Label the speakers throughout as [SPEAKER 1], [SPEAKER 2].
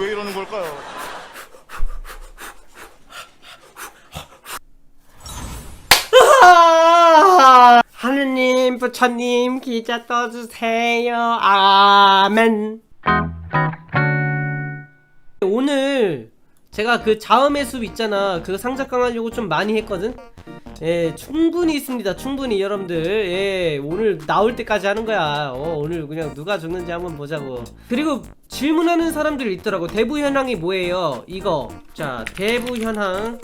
[SPEAKER 1] 왜 이러는 걸까요?
[SPEAKER 2] 아! 하느님, 부처님, 기자 떠주세요. 아멘. 오늘 제가 그 자음의 숲 있잖아. 그거 상작강 하려고 좀 많이 했거든. 예, 충분히 있습니다. 충분히 여러분들. 예, 오늘 나올 때까지 하는 거야. 어, 오늘 그냥 누가 죽는지 한번 보자고. 그리고 질문하는 사람들 있더라고. 대부 현황이 뭐예요? 이거. 자, 대부 현황.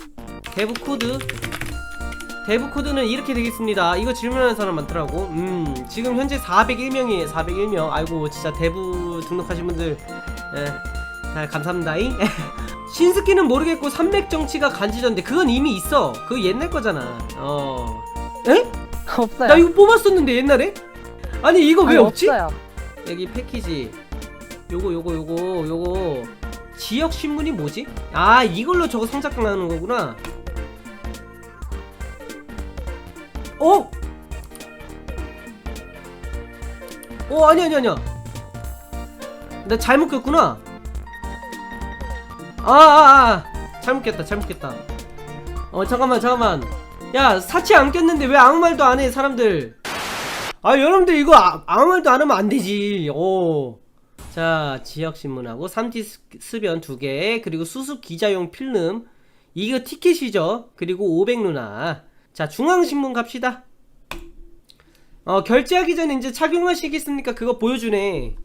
[SPEAKER 2] 대부 코드. 대부 코드는 이렇게 되겠습니다. 이거 질문하는 사람 많더라고. 음, 지금 현재 401명이에요. 401명. 아이고, 진짜 대부 등록하신 분들, 예, 아, 감사합니다잉. 신스키는 모르겠고, 삼맥 정치가 간지전데, 그건 이미 있어. 그거 옛날 거잖아. 어. 에?
[SPEAKER 3] 없어요.
[SPEAKER 2] 나 이거 뽑았었는데, 옛날에? 아니, 이거 왜
[SPEAKER 3] 아니,
[SPEAKER 2] 없지?
[SPEAKER 3] 없어요.
[SPEAKER 2] 여기 패키지. 요거, 요거, 요거, 요거. 지역 신문이 뭐지? 아, 이걸로 저거 상작강 하는 거구나. 어? 어 아니 아니 아니야 나 잘못 꼈구나 아아아. 아, 아. 잘못 꼈다 잘못 꼈다. 어 잠깐만 잠깐만. 야 사치 안 꼈는데 왜 아무 말도 안 해 사람들? 아 여러분들 이거 아, 아무 말도 안 하면 안 되지. 오자 지역신문하고 3D 스- 습연 2개 그리고 수습 기자용 필름. 이거 티켓이죠? 그리고 500 누나. 자 중앙신문 갑시다. 어 결제하기 전에 이제 착용하시겠습니까? 그거 보여주네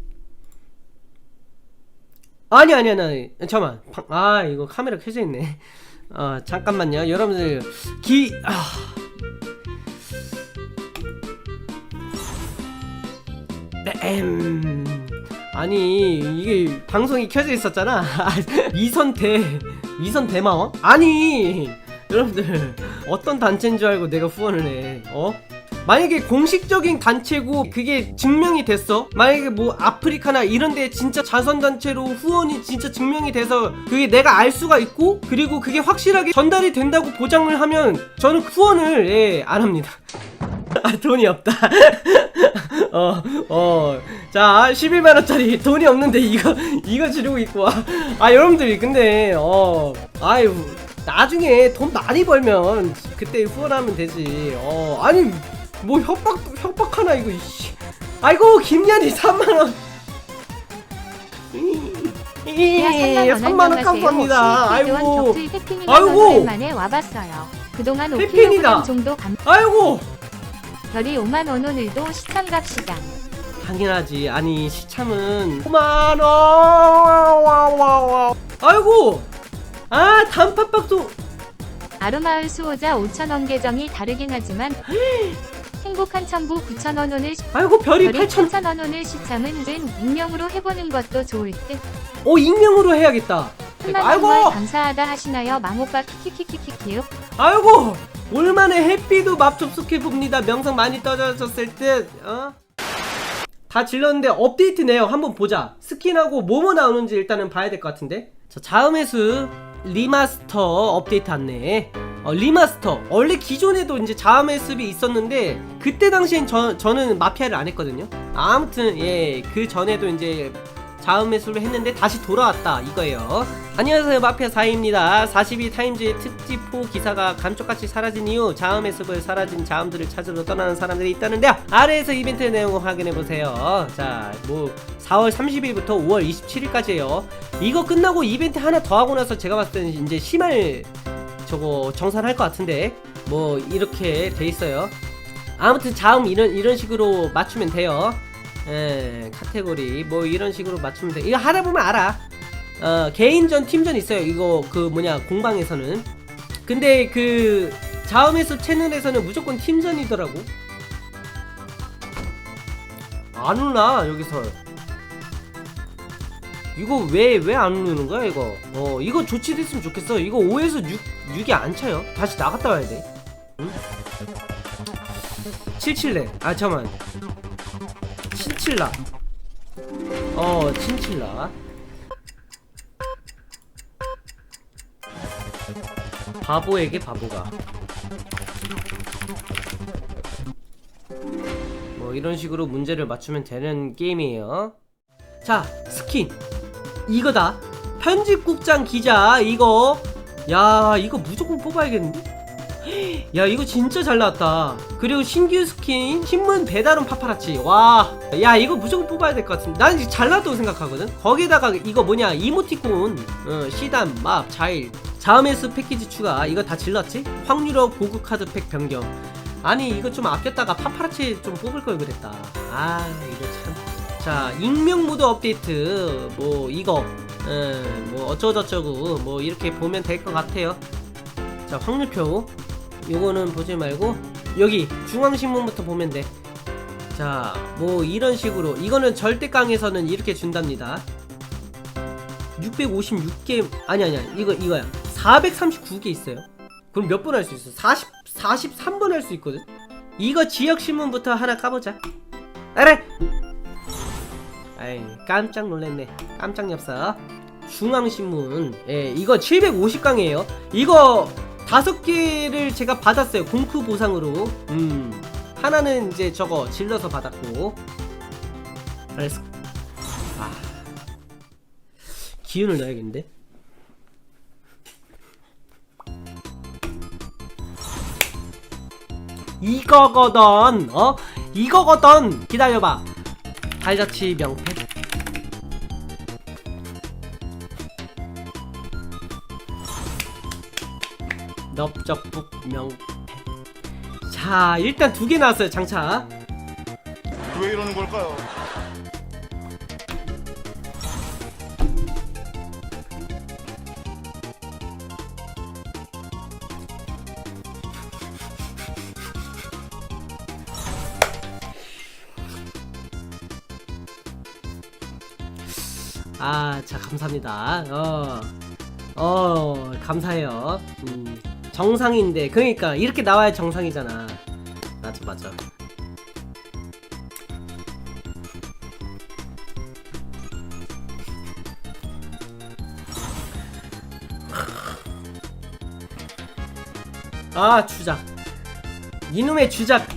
[SPEAKER 2] 아니 아니 아니 잠깐만. 방- 아 이거 카메라 켜져 있네. 어 잠깐만요. 여러분들 기 아. 엠 아니 이게 방송이 켜져 있었잖아. 위선 대 위선 대마왕? 아니! 여러분들 어떤 단체인 줄 알고 내가 후원을 해. 어? 만약에 공식적인 단체고 그게 증명이 됐어 만약에 뭐 아프리카나 이런 데 진짜 자선단체로 후원이 진짜 증명이 돼서 그게 내가 알 수가 있고 그리고 그게 확실하게 전달이 된다고 보장을 하면 저는 후원을 예, 안 합니다 아 돈이 없다 어, 어. 자, 11만원짜리 돈이 없는데 이거, 이거 지르고 있고 와. 아, 여러분들이 근데, 어, 아유, 나중에 돈 많이 벌면 그때 후원하면 되지. 어, 아니, 뭐 협박, 협박하나, 이거, 이씨. 아이고, 김연이 3만원. 예, 3만 원 감사합니다. 아이고, 아이고.
[SPEAKER 3] 아이고. 만에 와봤어요. 그동안
[SPEAKER 2] 해피니다.
[SPEAKER 3] 5kg 정도 감.
[SPEAKER 2] 아이고.
[SPEAKER 3] 별이 5만 원 오늘도 시청 갑시다.
[SPEAKER 2] 당연하지. 아니 시참은 5만 원. 아이고. 아 단팥빵도
[SPEAKER 3] 아루마을 수호자 5천 원 계정이 다르긴 하지만 행복한 천부 9천 원 오늘 시-
[SPEAKER 2] 아이고 별이
[SPEAKER 3] 별이
[SPEAKER 2] 8천.
[SPEAKER 3] 8천 원 오늘 시참은 은 익명으로 해보는 것도 좋을 듯.
[SPEAKER 2] 오 익명으로 해야겠다. 아이고.
[SPEAKER 3] 원말 감사하다 하시나요, 망오빠 키키키키키키요.
[SPEAKER 2] 아이고 올만에 햇빛도 맛 접속해 봅니다. 명성 많이 떨어졌을 듯. 어? 다 질렀는데 업데이트네요. 한번 보자. 스킨하고 뭐뭐 나오는지 일단은 봐야 될 것 같은데. 자 자음의 수 리마스터 업데이트 안내. 어, 리마스터. 원래 기존에도 이제 자음의 습이 있었는데 그때 당시엔 저, 저는 마피아를 안 했거든요. 아무튼 예 그 전에도 이제 자음의 수를 했는데 다시 돌아왔다 이거예요. 안녕하세요 마피아 4입니다 42 타임즈의 특집호 기사가 감쪽같이 사라진 이후 자음의 습을 사라진 자음들을 찾으러 떠나는 사람들이 있다는데요 아래에서 이벤트 내용을 확인해보세요 자뭐 4월 30일부터 5월 27일까지예요 이거 끝나고 이벤트 하나 더 하고 나서 제가 봤을 때는 이제 심할 저거 정산할 것 같은데 뭐 이렇게 돼 있어요 아무튼 자음 이런 이런 식으로 맞추면 돼요 예, 카테고리 뭐 이런 식으로 맞추면 돼. 이거 하다 보면 알아. 어, 개인전, 팀전 있어요. 이거 그 뭐냐 공방에서는. 근데 그 자음에서 채널에서는 무조건 팀전이더라고. 안 울나 여기서. 이거 왜 왜안 우는 거야 이거? 어 이거 조치됐으면 좋겠어. 이거 5에서 6 6이 안 차요. 다시 나갔다 와야 돼. 응? 77래. 아 잠만. 친칠라 어 친칠라 바보에게 바보가 뭐 이런 식으로 문제를 맞추면 되는 게임이에요 자 스킨 이거다. 편집국장 기자 이거. 야 이거 무조건 뽑아야겠는데? 야 이거 진짜 잘 나왔다. 그리고 신규 스킨 신문 배달원 파파라치. 와야 이거 무조건 뽑아야 될 것 같은데 난 이거 잘 나왔다고 생각하거든. 거기다가 이거 뭐냐 이모티콘 어, 시단 맵 자일. 자음의 패키지 추가. 이거 다 질렀지? 확률어 고급 카드 팩 변경. 아니 이거 좀 아꼈다가 파파라치 좀 뽑을 걸 그랬다. 아 이거 참 자 익명 모드 업데이트 뭐 이거 음, 뭐 어쩌고저쩌고 뭐 이렇게 보면 될 것 같아요. 자 확률표. 요거는 보지 말고 여기 중앙신문부터 보면 돼 자 뭐 이런 식으로. 이거는 절대깡에서는 이렇게 준답니다. 656개 아니 아니야 이거 이거야. 439개 있어요. 그럼 몇 번 할 수 있어? 40 43번 할 수 있거든? 이거 지역신문부터 하나 까보자. 아래 아이 깜짝 놀랐네. 깜짝 nhập 중앙신문. 예 이거 750강이에요. 이거 다섯 개를 제가 받았어요 공크 보상으로. 음 하나는 이제 저거 질러서 받았고. 그래서 아 기운을 넣어야겠는데? 이거거든 어? 이거거든. 기다려봐 달자치 명패? 넓적북 명패. 자 일단 두 개 나왔어요 장차.
[SPEAKER 1] 왜 이러는 걸까요?
[SPEAKER 2] 아, 자, 감사합니다. 어, 어, 감사해요. 음, 정상인데, 그러니까, 이렇게 나와야 정상이잖아. 맞아, 맞아. 아, 주작. 이놈의 주작.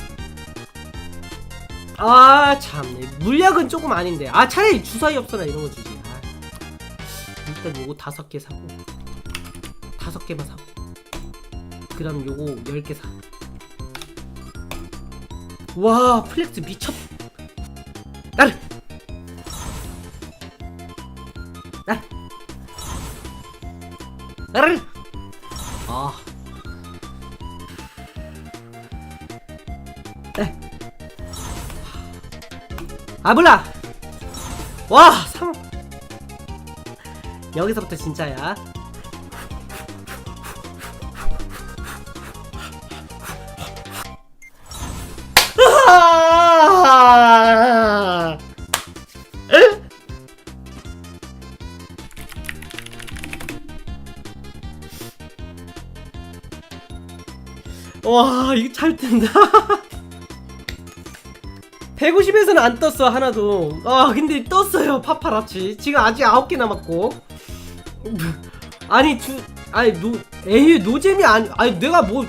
[SPEAKER 2] 아, 참네. 물약은 조금 아닌데. 아, 차라리 주사위 없어라 이런 거 주지. 아. 일단 요거 다섯 개 사고. 다섯 개만 사고. 그 다음 요거 열 개 사. 와, 플렉스 미쳤. 나를! 나! 나를! 아. 에. 아 몰라 와 3... 여기서부터 진짜야? 와 이거 잘 뜬다. 150에서는 안 떴어 하나도. 아 근데 떴어요 파파라치. 지금 아직 9개 남았고 아니 주 아니 노 에이 노잼이 아니 아니 내가 뭐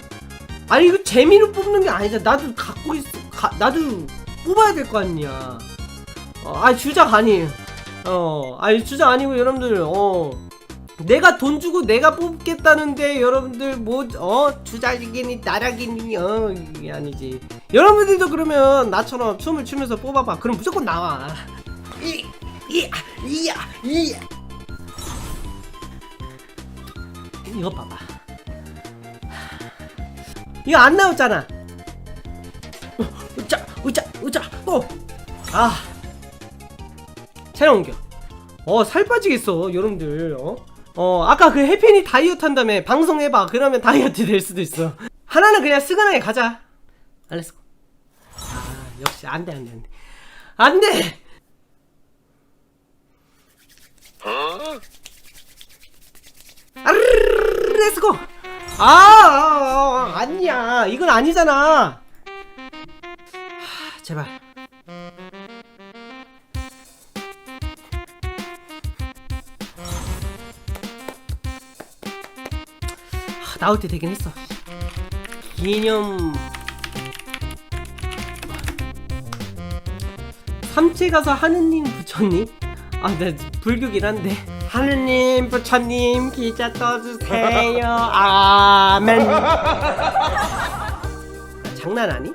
[SPEAKER 2] 아니 이거 재미로 뽑는 게 아니잖아. 나도 갖고 있어 가, 나도 뽑아야 될 거 아니야. 어, 아니 주작 아니에요 어 아니 주작 아니고 여러분들 어 내가 돈 주고 내가 뽑겠다는데 여러분들 뭐어 주작이니 나락이니 어 이게 아니지. 여러분들도 그러면 나처럼 춤을 추면서 뽑아봐. 그럼 무조건 나와. 이 이야 이야 이야 이거 봐봐. 이거 안 나왔잖아. 어, 으짜 으짜 으짜 또아. 차량 옮겨 어살 빠지겠어 여러분들. 어? 어 아까 그 해피니 다이어트 한다며 방송해봐. 그러면 다이어트 될 수도 있어. 하나는 그냥 스근하게 가자. 알았어 아 역시 안돼 안돼 안돼. 안돼! 아르르 르 렛츠고. 아, 아, 아 아니야. 이건 아니잖아. 하, 제발. 하, 나올 때 되긴 했어. 기념. 삼체 가서 하느님 붙였니? 아, 나 불교긴 한데. 하느님 부처님 기자 떠주 세요 아멘 장난 아니?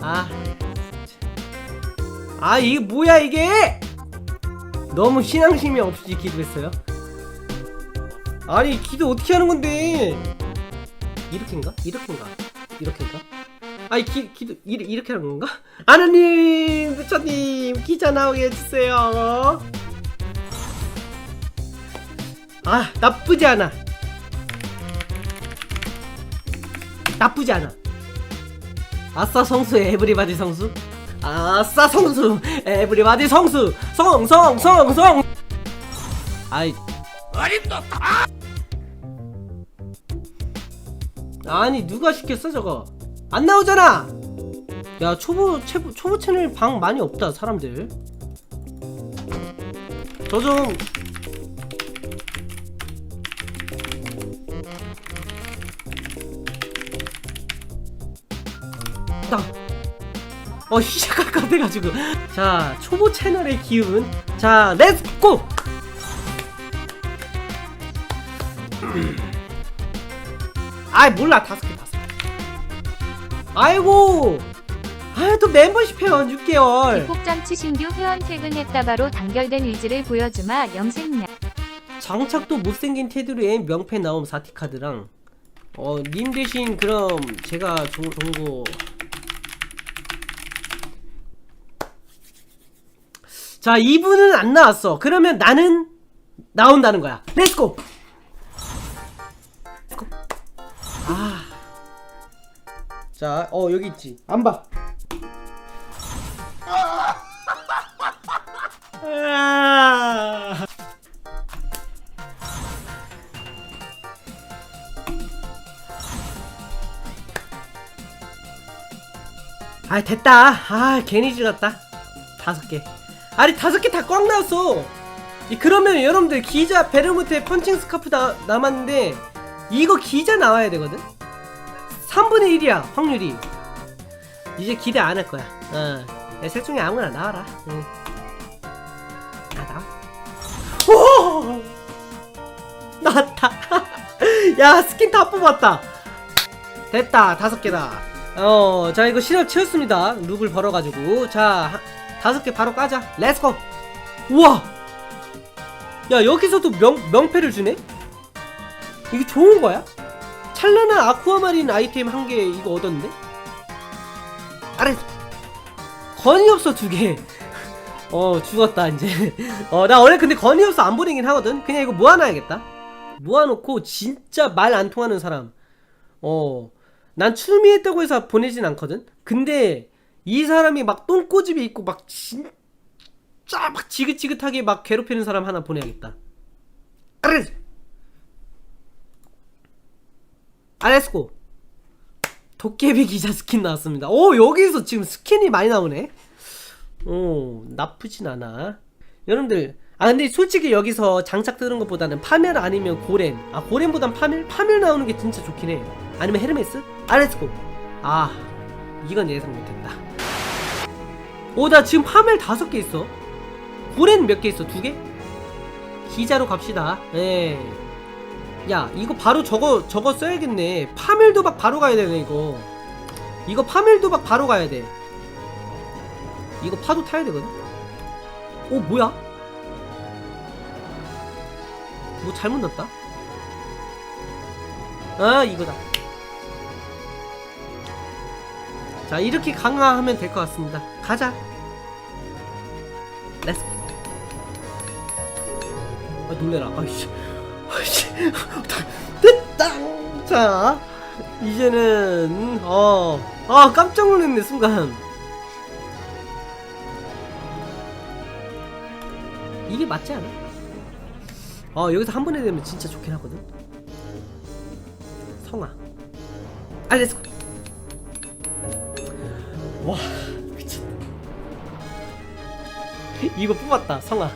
[SPEAKER 2] 아, 아 이게 뭐야 이게? 너무 신앙심이 없이 기도했어요. 아니 기도 어떻게 하는 건데? 이렇게인가? 이렇게인가? 이렇게인가? 아니 기, 기도 이 렇게, 이렇게 하는 건가? 하나님 부처님 기자 나오게 해주세요. 아 나쁘지 않아. 나쁘지 않아. 아싸 성수 에브리바디 성수. 아싸 성수 에브리바디 성수. 성 성 성성. 아이. 아니 누가 시켰어 저거? 안 나오잖아! 야 초보 초보, 채널 방 많이 없다 사람들. 저 좀 나. 어 시작할 것 같아가지고. 자 초보 채널의 기운 자 렛츠고 아이 몰라. 다섯 개 다섯 개. 아이고! 아또 멤버십 회원 6개월
[SPEAKER 3] 복장치 신규 회원 퇴근했다 바로 단결된 의지를 보여주마 염색냐.
[SPEAKER 2] 장착도 못생긴 테두리에 명패 나옴 사티 카드랑. 어 님 대신 그럼 제가 조, 좋은 거 자, 이분은 안 나왔어. 그러면 나는 나온다는 거야. 렛츠고! 아. 자, 어, 여기 있지. 안 봐. 아. 아 됐다 아 괜히 지났다 다섯 개 아니 다섯 개 다 꽉 나왔어. 이 그러면 여러분들 기자 베르무트의 펀칭 스카프 나, 남았는데 이거 기자 나와야 되거든? 3분의 1이야 확률이. 이제 기대 안 할 거야. 어. 야, 셋 중에 아무나 나와라. 응. 아 나와 오! 나왔다. 야 스킨 다 뽑았다. 됐다 다섯 개다. 어자 이거 실업 치웠습니다. 룩을 벌어가지고. 자 하- 다섯 개 바로 까자. 렛츠고 우와. 야 여기서도 명, 명패를 주네? 이게 좋은 거야? 찬란한 아쿠아마린 아이템 한 개 이거 얻었는데? 아래 건이 없어 두개 어 죽었다 이제. 어 나 원래 근데 건이 없어 안 보내긴 하거든. 그냥 이거 모아놔야겠다. 모아놓고 진짜 말 안 통하는 사람. 어, 난 추미했다고 해서 보내진 않거든? 근데 이 사람이 막 똥꼬집이 있고 막 진짜 막 지긋지긋하게 막 괴롭히는 사람 하나 보내야겠다. 아레! 아레스코! 도깨비 기자 스킨 나왔습니다. 오, 여기서 지금 스킨이 많이 나오네? 오, 나쁘진 않아. 여러분들, 아, 근데 솔직히 여기서 장착 뜨는 것보다는 파멜 아니면 고렌. 아, 고렌보단 파멜? 파멜 나오는 게 진짜 좋긴 해. 아니면 헤르메스? 아레스코. 아, 이건 예상 못했다. 오, 나 지금 파멜 다섯 개 있어. 고렌 몇 개 있어? 두 개? 기자로 갑시다. 예. 야, 이거 바로 저거, 저거 써야겠네. 파멜 도박 바로 가야 되네, 이거. 이거 파멜 도박 바로 가야 돼. 이거 파도 타야 되거든? 오, 뭐야? 뭐 잘못 넣었다? 아, 이거다. 자, 이렇게 강화하면 될 것 같습니다. 가자. 렛츠. 아, 놀래라. 아이씨. 아이씨. 됐다. 자, 이제는 어, 아 깜짝 놀랐네 순간. 이게 맞지 않아? 어 여기서 한 번에 되면 진짜 좋긴 하거든. 성아. 아 렛츠고. 와 이거 뽑았다 성아.